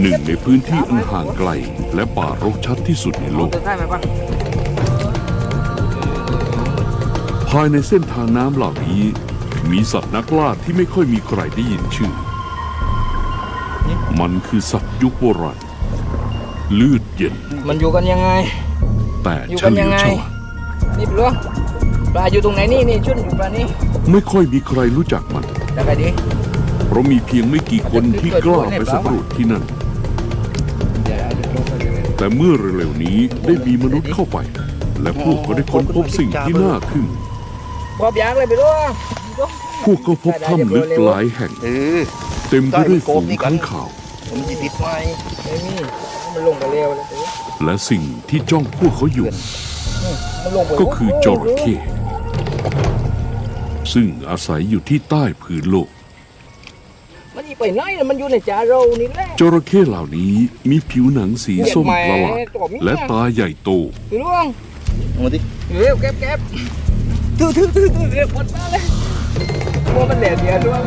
หนึ่งในพื้นที่อันห่างไกล และป่ารกชัดที่สุดในโลกตัวใกล้ไหมปะภายในเส้นทางน้ำเหล่านี้ มีสัตว์นักล่าที่ไม่ค่อยมีใครได้ยินชื่อ มันคือสัตว์ยุคโบราณเลือดเย็น มันอยู่กันยังไง แต่อยู่เฉกันลียัยวงไงฉลาดนี่ปลวงปลาอยู่ตรงไหนนี่นี่ชุนอยู่ปลานี่ไม่ค่อยมีใครรู้จักมันจะไปดิเพราะมีเพียงไม่กี่คนที่กล้าไปสำรวจที่นั่น แต่เมื่อเร็วๆนี้ได้มีมนุษย์เข้าไป และพวกเขาได้ค้นพบสิ่งที่น่าทึ่งบอบยางเลยไปด้วยพวกเขาพบถ้ำลึกหลายแห่ง เออเต็มไปด้วยฝูงข้างข่าว ผมจีติดไม้ไม่มีมันลงไปเร็วเลยเดี๋ยวและสิ่งที่จ้องพวกเขาอยู่ มันลงไปก็คือจระเข้ซึ่งอาศัยอยู่ที่ใต้ผืนโลกมันอี ไปไหนน่ะมันอยู่ในจาเรานี่แหละจระเข้เหล่านี้มีผิวหนังสีส้มประหลาดและตาใหญ่โตไปล่วงเอามาดิเร็วเก็บเก็บถือถือถือถือเร็วหมดมาเลยโอ้มันแหลมเดียวด้วย